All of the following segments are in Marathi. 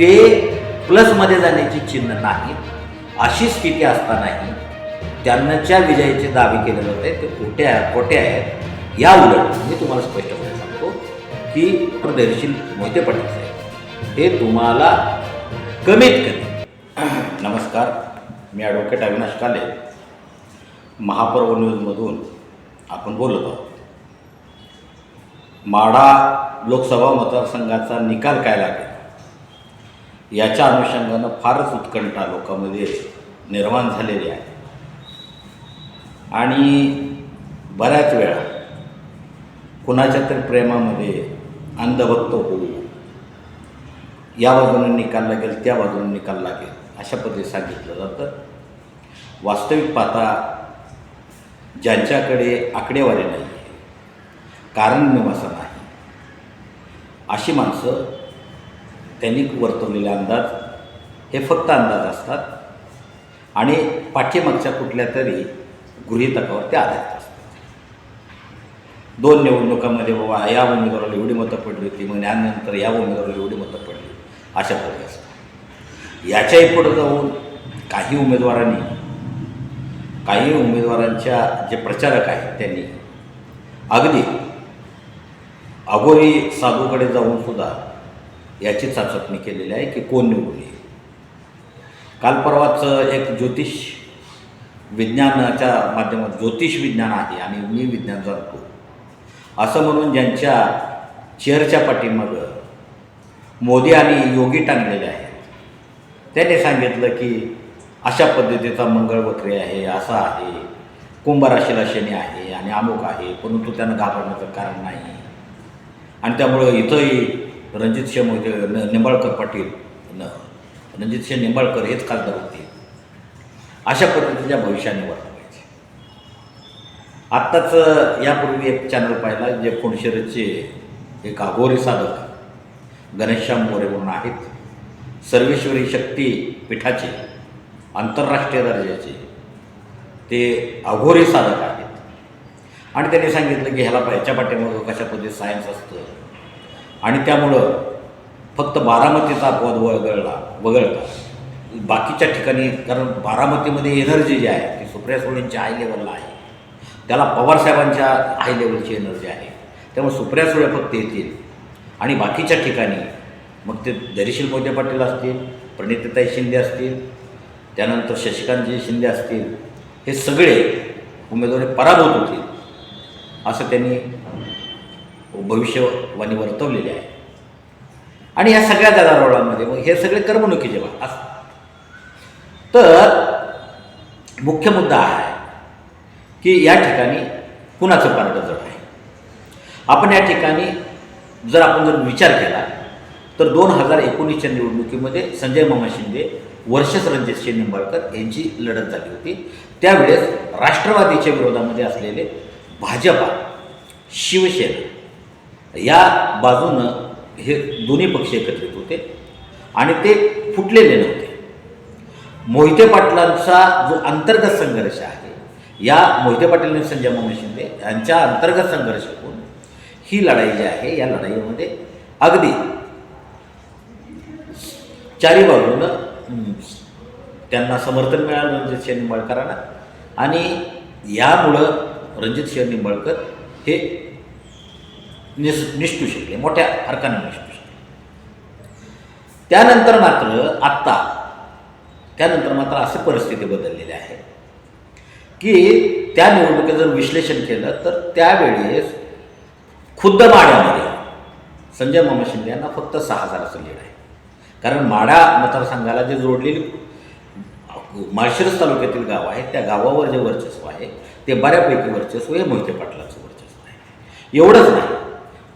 ते प्लसमध्ये जाण्याची चिन्ह नाही. अशी स्थिती असतानाही त्यांनाच्या विजयाचे दावे केले जात आहेत ते खोटे आहे खोटे आहेत या उलट मी तुम्हाला स्पष्टपणे सांगतो की प्रदर्शील मोहिते पाटील साहेब हे तुम्हाला कमीत कमी. नमस्कार मी ॲडव्होकेट अविनाश काले महापर्व न्यूजमधून आपण बोलत आहोत. माढा लोकसभा मतदारसंघाचा निकाल काय लागेल? याच्या अनुषंगानं फारच उत्कंठा लोकांमध्ये निर्माण झालेली आहे. आणि बऱ्याच वेळा कुणाच्या तरी प्रेमामध्ये अंधभक्त होऊ या बाजूने निकाल लागेल त्या बाजूने निकाल लागेल अशा पद्धती सांगितलं जातं. वास्तविक पाहता ज्यांच्याकडे आकडेवारी नाही आहे कारण मीमांसा नाही अशी माणसं त्यांनी वर्तवलेले अंदाज हे फक्त अंदाज असतात. आणि पाठीमागच्या कुठल्या तरी गृहितकावर ते आधारित असतात. दोन निवडणुकामध्ये बाबा या उमेदवाराला एवढी मतं पडली होती मग यानंतर या उमेदवाराला एवढी मतं पडली अशा प्रकारे असतात. याच्याही पुढं जाऊन काही उमेदवारांनी काही उमेदवारांच्या जे प्रचारक आहेत त्यांनी अगदी अगोरी साधूकडे जाऊन सुद्धा याची चाचपणी केलेली आहे की कोण निवडून येईल. काल परवाच एक ज्योतिष विज्ञानाच्या माध्यमात ज्योतिष विज्ञान आहे आणि मी विज्ञान जाणतो. असं म्हणून ज्यांच्या चेअरच्या पाठीमागं मोदी आणि योगी टांगलेले आहेत त्यांनी सांगितलं की अशा पद्धतीचा मंगळवक्री आहे असा आहे कुंभराशीला शनी आहे आणि अमुक आहे परंतु त्यांना घाबरण्याचं कारण नाही. आणि त्यामुळं इथंही रणजितसिंह मोहिते न निंबाळकर पाटील न रणजितसिंह निंबाळकर हेच खासदार होते. अशा पद्धतीच्या भविष्याने वर्तवायचे आत्ताच यापूर्वी एक चॅनल पाहिला जे कोणशेरचे एक अघोरी साधक गणेशश्याम मोरे म्हणून आहेत. सर्वेश्वरी शक्ती पीठाचे आंतरराष्ट्रीय दर्जाचे ते अघोरी साधक आहेत. आणि त्यांनी सांगितलं की ह्याला ह्याच्या पाठीमागं कशा पद्धतीत सायन्स असतं आणि त्यामुळं फक्त बारामतीचा अपवाद वगळला वगळता. बाकीच्या ठिकाणी कारण बारामतीमध्ये एनर्जी जी आहे ती सुप्रिया सुळेंच्या हाय लेवलला आहे. त्याला पवारसाहेबांच्या हाय लेवलची एनर्जी आहे. त्यामुळे सुप्रिया सुळे फक्त येतील. आणि बाकीच्या ठिकाणी मग ते धैर्यशील मोहिते पाटील असतील प्रणितताई शिंदे असतील त्यानंतर शशिकांतजी शिंदे असतील हे सगळे उमेदवारी पराभूत होतील असं त्यांनी भविष्यवाणी वर्तवलेली आहे. आणि या सगळ्या दरारोळांमध्ये मग हे सगळे करमणुकीचे भाग असतात तर मुख्य मुद्दा हा आहे की या ठिकाणी कुणाचं पारडं जड आहे? आपण या ठिकाणी जर आपण जर विचार केला तर दोन हजार एकोणीसच्या निवडणुकीमध्ये संजय मामा शिंदे वर्षस रणजितसिंह निंबाळकर यांची लढत झाली होती. त्यावेळेस राष्ट्रवादीच्या विरोधामध्ये असलेले भाजपा शिवसेना या बाजूनं हे दोन्ही पक्ष एकत्रित होते आणि ते फुटलेले नव्हते. मोहिते पाटलांचा जो अंतर्गत संघर्ष आहे या मोहिते पाटील आणि संजय मामा शिंदे यांच्या अंतर्गत संघर्ष होऊन ही लढाई जी आहे या लढाईमध्ये अगदी चारी बाजूनं त्यांना समर्थन मिळालं रणजित सिंह निंबाळकरांना. आणि यामुळं रणजित सिंह निंबाळकर हे निस निष्ठू शकले मोठ्या फरकाने निष्ठू शकले. त्यानंतर मात्र आत्ता त्यानंतर मात्र अशी परिस्थिती बदललेली आहे की त्या निवडणुकीचं जर विश्लेषण केलं तर त्यावेळेस खुद्द माड्यामध्ये संजय मामा शिंदे यांना फक्त सहा हजाराचं लीड आहे. कारण माढा मतदारसंघाला जे जोडलेली माळशिरस तालुक्यातील गाव आहे त्या गावावर जे वर्चस्व आहे ते बऱ्यापैकी वर्चस्व हे मोहिते पाटलाचं वर्चस्व आहे. एवढंच नाही.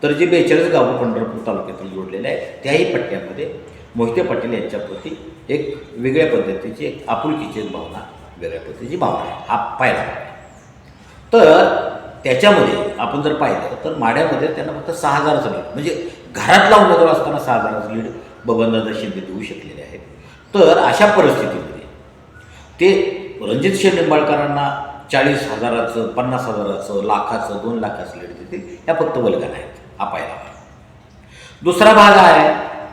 तर जे बेचाळीस गावं पंढरपूर तालुक्यातून जोडलेले आहेत त्याही पट्ट्यामध्ये मोहिते पाटील यांच्याप्रती एक वेगळ्या पद्धतीची एक आपुलकीची एक भावना वेगळ्या पद्धतीची भावना आहे. हा पाहिला. आहे. तर त्याच्यामध्ये आपण जर पाहिलं तर माड्यामध्ये त्यांना फक्त सहा हजाराचं लीड म्हणजे घरातला उमेदवार असताना सहा हजाराचं लीड बबनदादा शिंदे देऊ शकलेले आहेत. तर अशा परिस्थितीमध्ये ते रणजित सिंह निंबाळकरांना चाळीस हजाराचं पन्नास हजाराचं लाखाचं दोन लाखाचं लीड देतील या फक्त वल्गन आहेत. अपायला दुसरा भाग आहे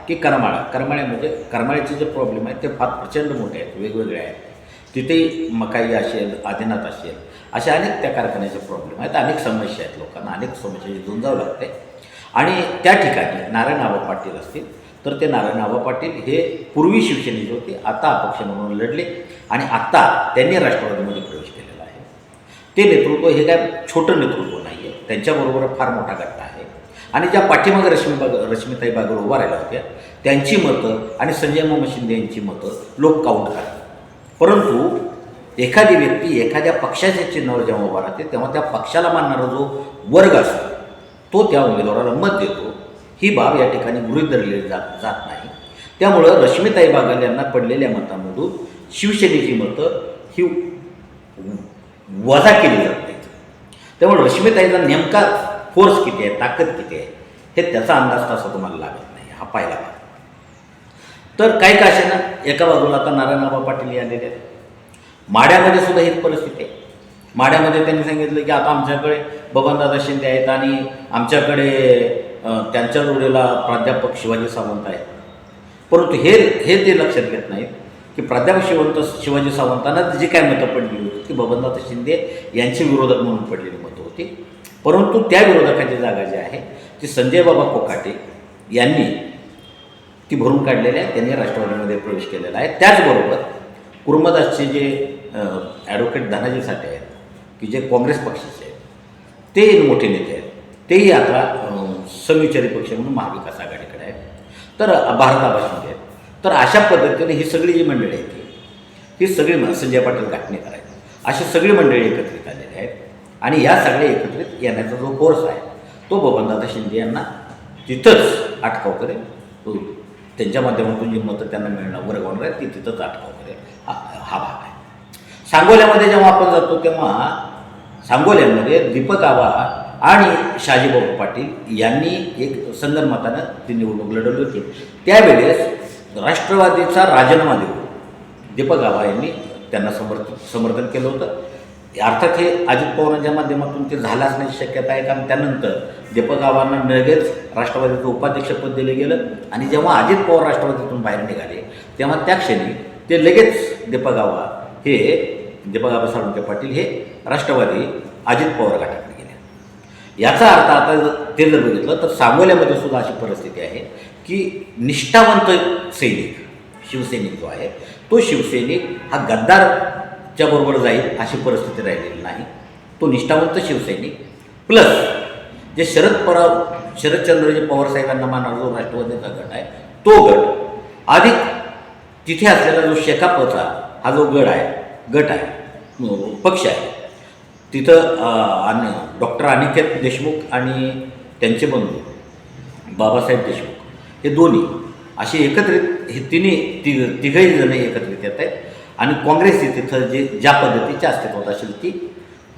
की करमाळा. करमाळ्या म्हणजे करमाळ्याचे जे प्रॉब्लेम आहेत ते फार प्रचंड मोठे आहेत वेगवेगळे आहेत. तिथेही मकाई असेल आदिनाथ असेल अशा अनेक त्या कारखान्याचे प्रॉब्लेम आहेत. अनेक समस्या आहेत लोकांना अनेक समस्याची झुंजावं लागते. आणि त्या ठिकाणी नारायण आबा पाटील असतील तर ते नारायण आबा पाटील हे पूर्वी शिवसेनेचे होते आता अपक्ष म्हणून लढले आणि आत्ता त्यांनी राष्ट्रवादीमध्ये प्रवेश केलेला आहे. ते नेतृत्व हे काय छोटं नेतृत्व नाही आहे त्यांच्याबरोबर फार मोठा गट्टा आहे. आणि ज्या पाठीमागे रश्मी बाग रश्मीताई बागवर उभा राहिल्या होत्या त्यांची मतं आणि संजय मामा शिंदे यांची मतं लोक काउंट करतात. परंतु एखादी व्यक्ती एखाद्या पक्षाच्या चिन्हावर जेव्हा उभा राहते तेव्हा त्या पक्षाला मानणारा जो वर्ग असतो तो त्या उमेदवाराला मत देतो. ही बाब या ठिकाणी गृहीत धरलेली जात जात नाही. त्यामुळं रश्मीताई बागल यांना पडलेल्या मतांमधून शिवसेनेची मतं ही वजा केली जात नाहीत. त्यामुळे रश्मीताईचा नेमका फोर्स किती आहे ताकद किती आहे हे त्याचा अंदाज तसा तुम्हाला लागत नाही हा पहिला भाग. तर काही का असे ना एका बाजूला आता नारायणबाबा पाटील आलेले आहेत. माड्यामध्ये सुद्धा हीच परिस्थिती आहे. माड्यामध्ये त्यांनी सांगितलं की आता आमच्याकडे बबनदादा शिंदे आहेत आणि आमच्याकडे त्यांच्या जोडीला प्राध्यापक शिवाजी सावंत आहेत. परंतु हे हे ते लक्षात घेत नाहीत की प्राध्यापक शिवंत शिवाजी सावंतांना जी काय मतं पडली होती ती बबनदादा शिंदे यांची विरोधक म्हणून पडलेली मतं होती. परंतु त्या विरोधकाची जागा जी आहे ती संजय बाबा कोकाटे यांनी ती भरून काढलेली आहे. त्यांनी राष्ट्रवादीमध्ये प्रवेश केलेला आहे. त्याचबरोबर कुर्मदासचे जे ॲडव्होकेट धनाजी साठे आहेत की जे काँग्रेस पक्षाचे आहेत ते मोठे नेते आहेत. तेही आता समविचारी पक्ष म्हणून महाविकास आघाडीकडे आहेत. तर भारत आहेत. तर अशा पद्धतीने ही सगळी जी मंडळी आहेत ही सगळी संजय पाटील गाठणेकर आहेत. अशी सगळी मंडळी एकत्रित आली. आहेत आणि या सगळ्या एकत्रित येण्याचा जो कोर्स आहे तो बबनदादा शिंदे यांना तिथंच अटकाव करेल. तो त्यांच्या माध्यमातून जी मतं त्यांना मिळणं वर्गवणार आहे ती तिथंच अटकाव करेल. हा हा भाग आहे. सांगोल्यामध्ये जेव्हा आपण जातो तेव्हा सांगोल्यामध्ये दीपक आबा आणि शाजीबाबू पाटील यांनी एक संगनमतानं ती निवडणूक लढवली होती. त्यावेळेस राष्ट्रवादीचा राजीनामा देऊन दीपक आबा यांनी त्यांना समर्थ समर्थन केलं होतं. अर्थात हे अजित पवारांच्या माध्यमातून ते झालं असण्याची शक्यता आहे. कारण त्यानंतर दीपक आबांना लगेच राष्ट्रवादीचं उपाध्यक्षपद दिलं गेलं. आणि जेव्हा अजित पवार राष्ट्रवादीतून बाहेर निघाले तेव्हा त्या क्षणी ते लगेच दीपक आबा हे दीपक आबा साळुंके पाटील हे राष्ट्रवादी अजित पवार गटाकडे गेले. याचा अर्थ आता जर- ते जर बघितलं तर सांगोल्यामध्ये सुद्धा अशी परिस्थिती आहे की निष्ठावंत सैनिक शिवसैनिक जो आहे तो शिवसैनिक हा गद्दार च्याबरोबर जाईल अशी परिस्थिती राहिलेली नाही. तो निष्ठावंत शिवसैनिक. प्लस जे शरद पवार शरदचंद्रजी पवार साहेबांना मानणारा जो राष्ट्रवादीचा गट आहे तो गट अधिक तिथे असलेला जो शेकापचा हा जो गड आहे गट आहे पक्ष आहे तिथं आणि डॉक्टर अनिकेत देशमुख आणि त्यांचे बंधू बाबासाहेब देशमुख हे दोन्ही असे एकत्रित हे तिन्ही ति तिघही जण एकत्रित येत आहेत. आणि काँग्रेस तिथं जे ज्या पद्धतीच्या अस्तित्वात असेल ती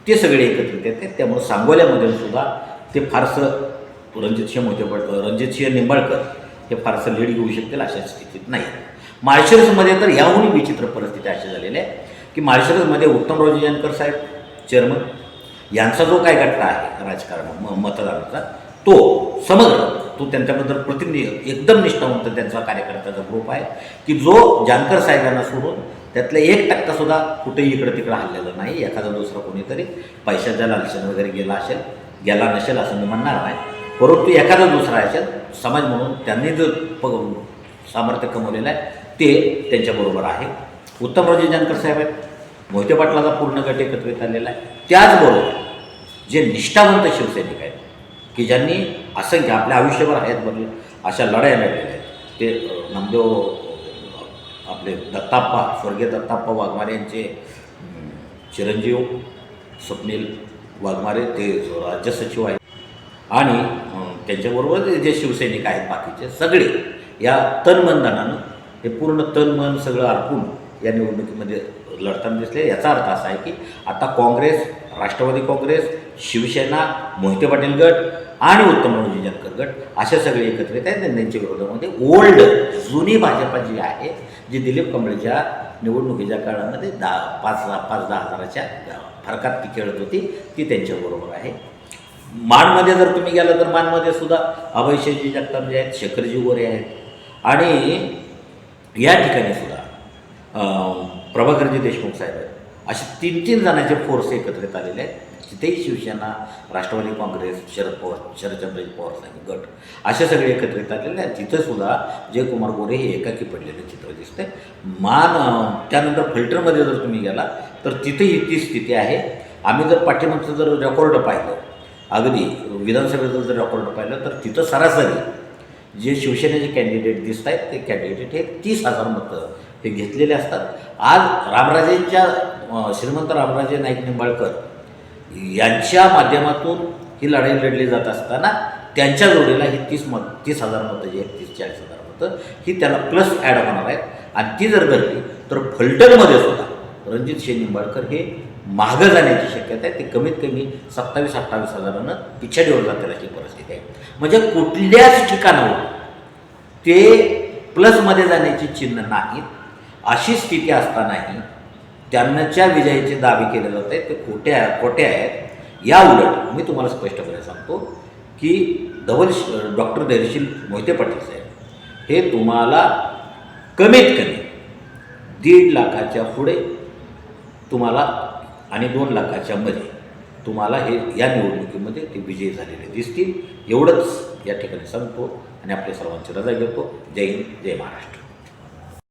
ते सगळे एकत्रित येते त्यामुळं सांगोल्यामध्ये सुद्धा ते फारसं रणजितसिंह मोहिते रणजितसिंह निंबाळकर हे फारसं लीड घेऊ शकतील अशा स्थितीत नाही. माळशिरसमध्ये तर याहून विचित्र परिस्थिती अशी झालेली आहे की माळशिरसमध्ये उत्तमराव जानकर साहेब चेअरमन यांचा जो काय गट्टा आहे राजकारण म मतदानाचा तो समग्र तो त्यांच्याबद्दल प्रतिनिधी एकदम निष्ठावंत त्यांचा कार्यकर्त्याचा ग्रुप आहे की जो जानकर साहेबांना सोडून त्यातला एक टक्कासुद्धा कुठेही इकडं तिकडं हल्लेलं नाही. एखादा दुसरा कोणीतरी पैशाच्या लालशन वगैरे गेला असेल गेला नसेल असं मी म्हणणार नाही. परंतु एखादा दुसरा असेल समाज म्हणून त्यांनी जो प सामर्थ्य कमवलेलं आहे ते त्यांच्याबरोबर आहे. उत्तमराजे जानकर साहेब आहेत. मोहिते पाटलाचा पूर्ण गट एकत्रित आलेला आहे. त्याचबरोबर जे निष्ठावंत शिवसैनिक आहेत की ज्यांनी असंख्य आपल्या आयुष्यभर आहेत बनले अशा लढाया लढलेल्या आहेत. ते नामदेव आपले दत्ताप्पा स्वर्गीय दत्ताप्पा वाघमारे यांचे चिरंजीव स्वप्नील वाघमारे ते राज्य सचिव आहेत. आणि त्यांच्याबरोबर जे शिवसैनिक आहेत बाकीचे सगळे या तनमनधनानं हे पूर्ण तनमन सगळं अर्पून या निवडणुकीमध्ये लढताना दिसले. याचा अर्थ असा आहे की आता काँग्रेस राष्ट्रवादी काँग्रेस शिवसेना मोहिते पाटील गट आणि उत्तमरावजी जनकर गट असे सगळे एकत्रित आहेत त्यांच्या विरोधामध्ये ओल्ड जुनी भाजपा जी आहे जी दिलीप कांबळेच्या निवडणुकीच्या काळामध्ये दहा पाच पाच दहा हजाराच्या फरकात ती खेळत होती ती त्यांच्याबरोबर आहे. माणमध्ये जर तुम्ही गेला तर माणमध्ये सुद्धा अभयशेजी जगताप आहेत शेखरजी गोरे आहेत. आणि या ठिकाणी सुद्धा प्रभाकरजी देशमुख साहेब आहेत. असे तीन तीन जणांचे फोर्स एकत्रित आलेले आहेत. तिथेही शिवसेना राष्ट्रवादी काँग्रेस शरद पवार शरदचंद्रजी पवार साहेब गट. असे सगळे एकत्रित आलेले आहेत. तिथंसुद्धा जयकुमार गोरे हे एकाकी पडलेलं चित्र दिसते मान त्यानंतर फिल्टरमध्ये जर तुम्ही गेला तर तिथेही ती स्थिती आहे. आम्ही जर पाठीमागचं जर रेकॉर्ड पाहिलं अगदी विधानसभेचं जर रेकॉर्ड पाहिलं तर तिथं सरासरी जे शिवसेनेचे कॅन्डिडेट दिसत आहेत ते कॅन्डिडेट हे तीस हजार मतं हे घेतलेले असतात. आज रामराजेंच्या श्रीमंत रामराजे नाईक निंबाळकर यांच्या माध्यमातून ही लढाई लढली जात असताना त्यांच्या जोडीला ही तीस मत तीस हजार मतं जी आहेत तीस चाळीस हजार मतं ही त्याला प्लस ॲड होणार आहेत. आणि ती जर घडली तर फलटणमध्ये सुद्धा रणजित सिंग निंबाळकर हे मागं जाण्याची शक्यता आहे. ते कमीत कमी सत्तावीस अठ्ठावीस हजारानं पिछाडीवर जातील अशी परिस्थिती आहे. म्हणजे कुठल्याच ठिकाणावर ते प्लसमध्ये जाण्याची चिन्ह नाहीत. अशी स्थिती असतानाही त्यांच्या विजयाचे दावे केले जात आहेत ते खोटे आहे खोटे आहेत. या उलट मी तुम्हाला स्पष्टपणे सांगतो की धवल डॉक्टर धैर्यशील मोहिते पाटील साहेब हे तुम्हाला कमीत कमी दीड लाखाच्या पुढे तुम्हाला आणि दोन लाखाच्या मध्ये तुम्हाला हे या निवडणुकीमध्ये ते विजयी झालेले दिसतील. एवढंच या ठिकाणी सांगतो आणि आपल्या सर्वांची रजा घेतो. जय हिंद जय महाराष्ट्र.